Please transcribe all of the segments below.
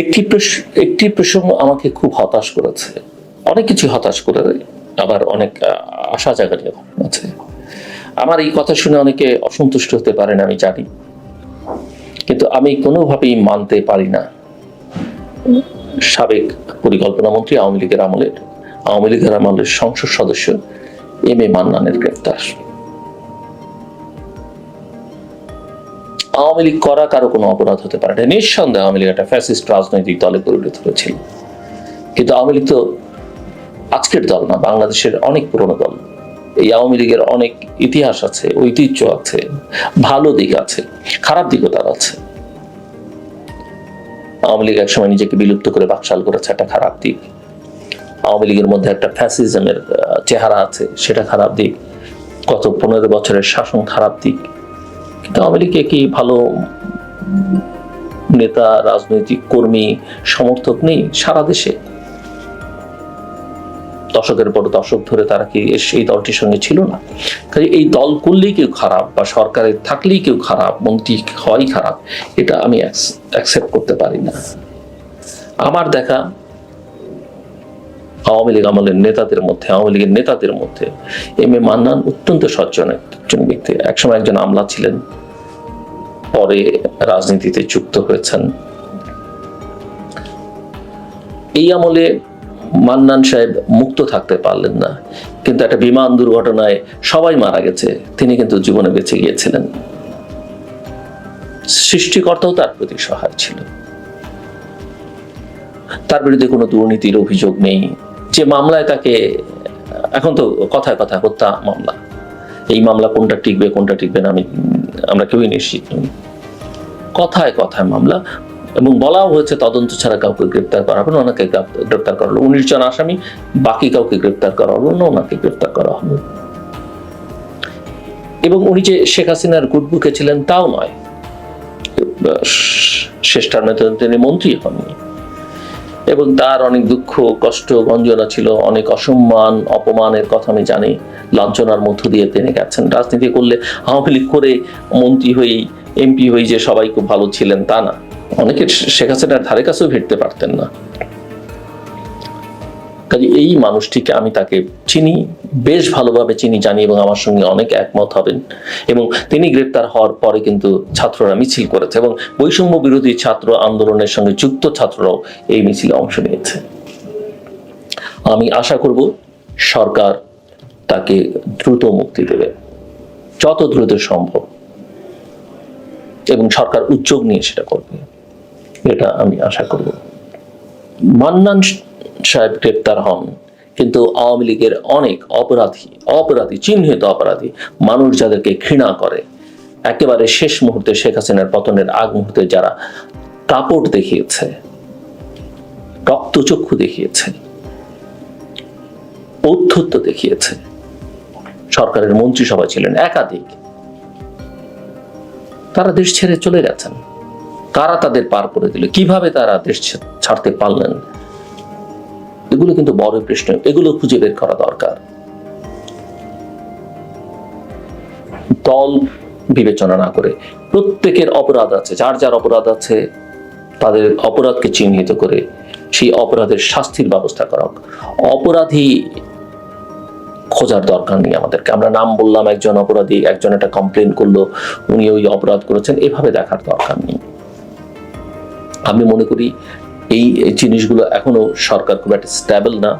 একটি একটি প্রসঙ্গ আমাকে খুব হতাশ করেছে। অনেক কিছু হতাশ করে, আবার অনেক আশা জাগানিও আছে আমার এই কথা শুনে অনেকে অসন্তুষ্ট হতে পারেন, আমি জানি। কিন্তু আমি কোনোভাবেই মানতে পারি না। সাবেক পরিকল্পনা মন্ত্রী, আওয়ামী লীগের আমলের, আওয়ামী লীগের আমলের সংসদ সদস্য, এম এ মান্নানের গ্রেপ্তার। আওয়ামী লীগ করা কারও কোনো অপরাধ হতে পারে না। নিঃসন্দেহে আওয়ামী লীগ একটা ফ্যাসিস্ট রাজনৈতিক দলে পরিণত হয়েছিল। কিন্তু আওয়ামী লীগ তো আজকের দল না, বাংলাদেশের অনেক পুরনো দল। এই আওয়ামী লীগের অনেক ইতিহাস আছে, ঐতিহ্য আছে, ভালো দিক আছে, খারাপ দিকও তার আছে। আওয়ামী লীগ একসময় নিজেকে বিলুপ্ত করে বাকশাল করেছে, একটা খারাপ দিক। আওয়ামী লীগের মধ্যে একটা ফ্যাসিজমের চেহারা আছে, সেটা খারাপ দিক। গত পনেরো বছরের শাসন খারাপ দিক। কিন্তু আওয়ামী কি ভালো নেতা, রাজনৈতিক কর্মী, সমর্থক নেই সারা দেশে। দশকের পর দশক ধরে তারা কি এই দলটির সঙ্গে ছিল না? কাজে এই দল করলেই কেউ খারাপ বা সরকারে থাকলেই কেউ খারাপ, মন্ত্রী হয় খারাপ, এটা আমি অ্যাকসেপ্ট করতে পারি না। আমার দেখা আওয়ামী লীগ আমলের নেতাদের মধ্যে, আওয়ামী লীগের নেতাদের মধ্যে এম এ মান্নান অত্যন্ত সজ্জন একজন ব্যক্তি। একসময় একজন আমলা ছিলেন, পরে রাজনীতিতে যুক্ত হয়েছেন। এই আমলে মান্নান সাহেব মুক্ত থাকতে পারলেন না। কিন্তু একটা বিমান দুর্ঘটনায় সবাই মারা গেছে, তিনি কিন্তু জীবনে বেঁচে গিয়েছিলেন। সৃষ্টিকর্তাও তার প্রতি সহায় ছিল। তার বিরুদ্ধে কোনো দুর্নীতির অভিযোগ নেই। যে মামলায় তাকে, এখন তো কথায় কথায় হত্যা মামলা। এই মামলা কোনটা টিকবে কোনটা টিকবে না, আমি, আমরা কেউই নিশ্চিত নই। কথায় কথায় মামলা, এবং বলাও হয়েছে তদন্ত ছাড়া কাউকে গ্রেপ্তার করা হবে না, ওনাকে গ্রেপ্তার করা হলো। উনিশ জন আসামি, বাকি কাউকে গ্রেপ্তার করা হলো না, ওনাকে গ্রেপ্তার করা হলো। এবং উনি যে শেখ হাসিনার গুডবুকে ছিলেন, তাও নয়। শেষ টার্মে তিনি মন্ত্রী হননি। এবং তার অনেক দুঃখ, কষ্ট, গঞ্জনা ছিল, অনেক অসম্মান, অপমানের কথা আমি জানি। লাঞ্ছনার মধ্য দিয়ে তিনি গেছেন। রাজনীতি করলে আওয়ামী লীগ করে মন্ত্রী হয়েই, এমপি হয়ে যে সবাই খুব ভালো ছিলেন তা না। অনেকে শেখ হাসিনার ধারে কাছেও ভিড়তে পারতেন না। কাজে এই মানুষটিকে আমি তাকে চিনি, বেশ ভালোভাবে চিনি, জানি এবং আমার সঙ্গে অনেক একমত হবেন। এবং তিনি গ্রেপ্তার হওয়ার পরে কিন্তু ছাত্ররা মিছিল করেছে এবং বৈষম্য বিরোধী ছাত্র আন্দোলনের সঙ্গে যুক্ত ছাত্ররাও এই মিছিলে অংশ নিয়েছে। আমি আশা করব সরকার তাকে দ্রুত মুক্তি দেবে, যত দ্রুত সম্ভব। এবং সরকার উদ্যোগ নিয়ে সেটা করবে, এটা আমি আশা করব। মান্নান সাহেব গ্রেপ্তার হন। কিন্তু আওয়ামী লীগের অনেক অপরাধী অপরাধী, চিহ্নিত অপরাধী মানুষ যাদেরকে ঘৃণা করে, একেবারে শেষ মুহূর্তে শেখ হাসিনার পতনের আগ মুহূর্তে যারা কাপড় দেখিয়েছে রক্তচক্ষু দেখিয়েছে, ঔদ্ধত্য দেখিয়েছে, সরকারের মন্ত্রিসভা ছিলেন একাধিক, তারা দেশ ছেড়ে চলে গেছেন। কারা তাদের পার করে দিল? কীভাবে তারা দেশ ছাড়তে পারলেন? এগুলো কিন্তু বড় প্রশ্ন। এগুলো খুঁজে বের করা দরকার। দল বিবেচনা না করে, প্রত্যেকের অপরাধ আছে, যার যার অপরাধ আছে, তাদের অপরাধকে চিহ্নিত করে সেই অপরাধের শাস্তির ব্যবস্থা করা। অপরাধী খোঁজার দরকার নেই আমাদেরকে। আমরা নাম বললাম, একজন অপরাধী একজন একটা কমপ্লেন করল, উনি ওই অপরাধ করেছেন, এভাবে দেখার দরকার নেই। আমি মনে করি এই জিনিসগুলো এখনও সরকার খুব একটা স্ট্যাবল না।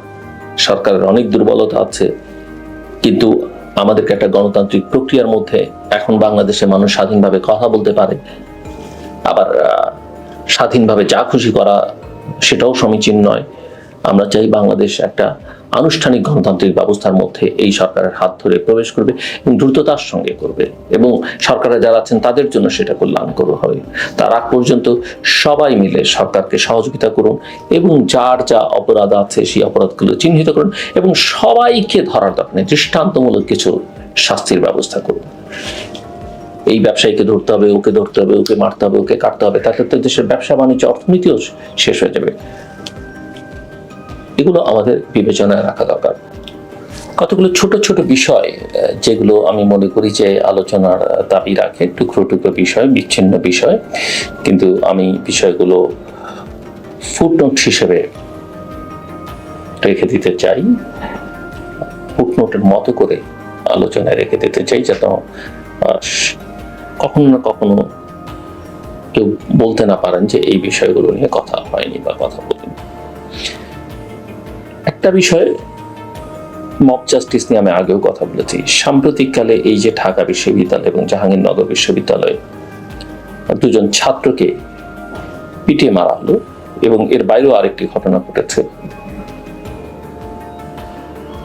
সরকারের অনেক দুর্বলতা আছে। কিন্তু আমাদেরকে একটা গণতান্ত্রিক প্রক্রিয়ার মধ্যে এখন বাংলাদেশের মানুষ স্বাধীনভাবে কথা বলতে পারে। আবার স্বাধীনভাবে যা খুশি করা, সেটাও সমীচীন নয়। আমরা চাই বাংলাদেশ একটা আনুষ্ঠানিক গণতান্ত্রিক ব্যবস্থার মধ্যে এই সরকারের হাত ধরে প্রবেশ করবে এবং দ্রুততার সঙ্গে করবে এবং সরকারে যারা আছেন তাদের জন্য সেটা কল্যাণকর হবে। তার আগ পর্যন্ত সবাই মিলে সরকারকে সহযোগিতা করুন এবং যার যা অপরাধ আছে সেই অপরাধগুলো চিহ্নিত করুন এবং সবাইকে ধরার দরকার দৃষ্টান্তমূলক কিছু শাস্তির ব্যবস্থা করুন। এই ব্যবসায়ীকে ধরতে হবে, ওকে ধরতে হবে, ওকে মারতে হবে, ওকে কাটতে হবে, তাতে তো দেশের ব্যবসা, বাণিজ্য, অর্থনীতিও শেষ হয়ে যাবে। এগুলো আমাদের বিবেচনায় রাখা দরকার। কতগুলো ছোট ছোট বিষয় যেগুলো আমি মনে করি যে আলোচনার দাবি রাখে, টুকরো টুকরো বিষয়, বিচ্ছিন্ন বিষয়। কিন্তু আমি বিষয়গুলো ফুটনোট হিসেবে রেখে দিতে চাই ফুটনোটের মতো করে আলোচনায় রেখে দিতে চাই যাতে কখনো না কখনো কেউ বলতে না পারেন যে এই বিষয়গুলো নিয়ে কথা হয়নি বা কথা বলিনি একটা বিষয় মব জাস্টিস নিয়ে আমি আগেও কথা বলেছি। সাম্প্রতিককালে এই যে ঢাকা বিশ্ববিদ্যালয় এবং জাহাঙ্গীরনগর বিশ্ববিদ্যালয়ে, দুজন ছাত্রকে পিটিয়ে মারা হলো এবং এর বাইরেও আরেকটি ঘটনা ঘটেছে।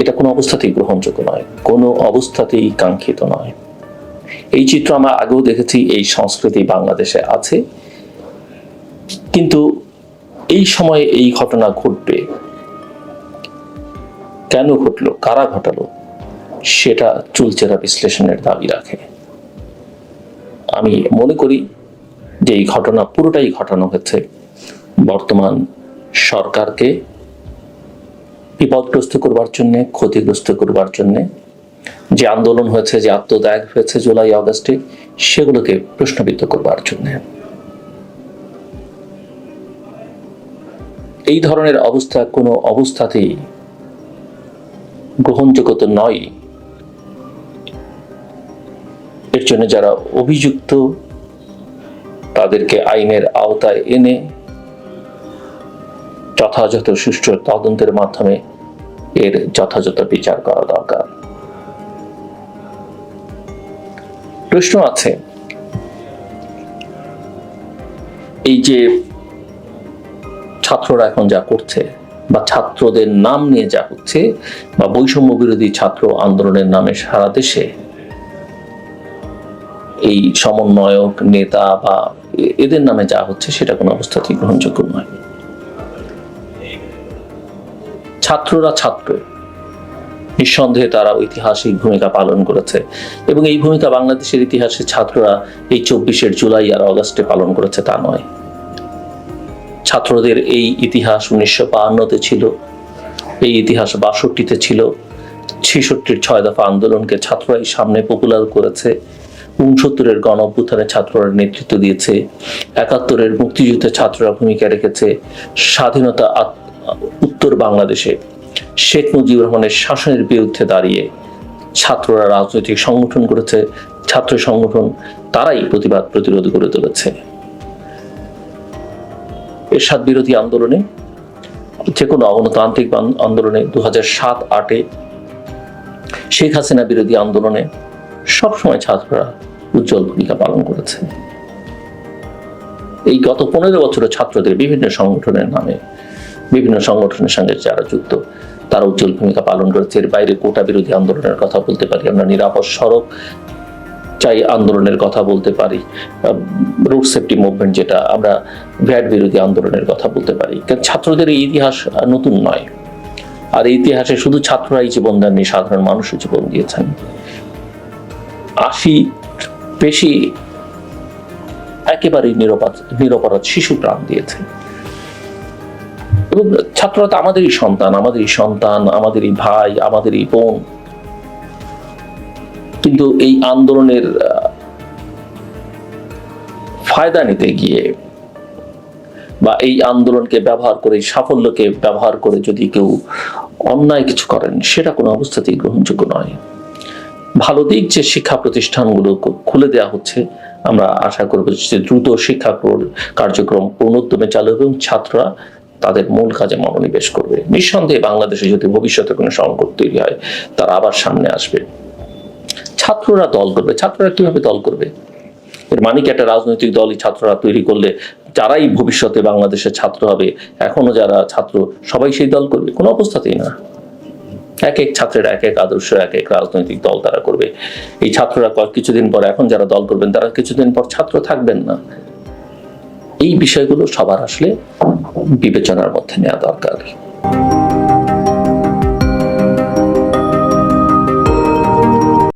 এটা কোনো অবস্থাতেই গ্রহণযোগ্য নয়, কোনো অবস্থাতেই কাঙ্ক্ষিত নয়। এই চিত্র আমরা আগেও দেখেছি, এই সংস্কৃতি বাংলাদেশে আছে। কিন্তু এই সময়ে এই ঘটনা ঘটবে কেন ঘটলো? কারা ঘটালো? সেটা চুলচেরা বিশ্লেষণের দাবি রাখে। আমি মনে করি যে এই ঘটনা পুরোটাই ঘটানো হয়েছে বর্তমান সরকারকে বিপদগ্রস্ত করবার জন্যে, ক্ষতিগ্রস্ত করবার জন্যে। যে আন্দোলন হয়েছে, যে আত্মদায়ক হয়েছে জুলাই, আগস্টে, সেগুলোকে প্রশ্নবিদ্ধ করবার জন্য। এই ধরনের অবস্থা কোনো অবস্থাতেই গ্রহণযোগ্য তো নয়। এর জন্য যারা অভিযুক্ত, তাদেরকে আইনের আওতায় এনে যথাযথ সুষ্ঠু তদন্তের মাধ্যমে এর যথাযথ বিচার করা দরকার। প্রশ্ন আছে, এই যে ছাত্ররা এখন যা করছে বা ছাত্রদের নাম নিয়ে যা হচ্ছে বা বৈষম্য বিরোধী ছাত্র আন্দোলনের নামে সারা দেশে এই সমন্বয়ক, নেতা বা এদের নামে যা হচ্ছে সেটা কোনো অবস্থাতেই গ্রহণযোগ্য নয়। ছাত্ররা ছাত্র। নিঃসন্দেহে তারা ঐতিহাসিক ভূমিকা পালন করেছে এবং এই ভূমিকা বাংলাদেশের ইতিহাসে ছাত্ররা এই চব্বিশের জুলাই আর অগস্টে পালন করেছে তা নয়। ছাত্রদের এই ইতিহাস উনিশশো বাহান্নতে ছিল। এই ইতিহাস বাষট্টিতে ছিল। ছেষট্টির ছয় দফা আন্দোলনকে ছাত্ররাই সামনে পপুলার করেছে। উনসত্তরের গণ অভ্যুত্থানে ছাত্ররা নেতৃত্ব দিয়েছে। একাত্তরের মুক্তিযুদ্ধে ছাত্ররা ভূমিকা রেখেছে স্বাধীনতা উত্তর বাংলাদেশে। শেখ মুজিবুর রহমানের শাসনের বিরুদ্ধে দাঁড়িয়ে ছাত্ররা রাজনৈতিক সংগঠন করেছে ছাত্র সংগঠন তারাই প্রতিবাদ প্রতিরোধ করে তুলেছে। এরশাদ বিরোধী আন্দোলনে যে কোনো গণতান্ত্রিক আন্দোলনে দু হাজার সাত আটে শেখ হাসিনা বিরোধী আন্দোলনে সবসময় ছাত্ররা উজ্জ্বল ভূমিকা পালন করেছে। এই গত পনেরো বছরে ছাত্রদের বিভিন্ন সংগঠনের নামে, বিভিন্ন সংগঠনের সঙ্গে যারা যুক্ত, তারা উজ্জ্বল ভূমিকা পালন করেছে। এর বাইরে কোটা বিরোধী আন্দোলনের কথা বলতে পারি আমরা। নিরাপদ সড়ক চাই আন্দোলনের কথা বলতে পারি রুট সেফটি মুভমেন্ট যেটা আমরা ভ্যাট বিরোধী আন্দোলনের কথা বলতে পারি। কারণ ছাত্রদের এই ইতিহাস নতুন নয়। আর ইতিহাসে শুধু ছাত্ররাই জীবন দেননি, সাধারণ মানুষও জীবন দিয়েছেন। আশি বেশি একেবারেই নিরপরাধ নিরপরাধ শিশু প্রাণ দিয়েছে। এবং ছাত্ররা তো আমাদেরই সন্তান আমাদেরই সন্তান, আমাদেরই ভাই, আমাদেরই বোন। কিন্তু এই আন্দোলনের ফায়দা নিতে গিয়ে বা এই আন্দোলনকে ব্যবহার করে, সাফল্যকে ব্যবহার করে যদি কেউ অন্যায় কিছু করেন, সেটা কোনো অবস্থাতেই গ্রহণযোগ্য নয়। ভালো দিক যে শিক্ষা প্রতিষ্ঠানগুলো খুলে দেওয়া হচ্ছে, আমরা আশা করব যে দ্রুত শিক্ষা কার্যক্রম পূর্ণোদ্যমে চালু এবং ছাত্ররা তাদের মূল কাজে মনোনিবেশ করবে। নিঃসন্দেহে বাংলাদেশে যদি ভবিষ্যতে কোনো সংকট তৈরি হয়, তারা আবার সামনে আসবে। ছাত্ররা দল করবে, ছাত্ররা কীভাবে দল করবে? এর মানে কি একটা রাজনৈতিক দলই ছাত্ররা তৈরি করলে যারাই ভবিষ্যতে বাংলাদেশের ছাত্র হবে, এখনও যারা ছাত্র, সবাই সেই দল করবে? কোনো অবস্থাতেই না। এক এক ছাত্রের এক এক আদর্শ, এক এক রাজনৈতিক দল তারা করবে। এই ছাত্ররা কিছুদিন পর এখন যারা দল করবেন, তারা কিছুদিন পর ছাত্র থাকবেন না। এই বিষয়গুলো সবার আসলে বিবেচনার মধ্যে নেওয়া দরকার।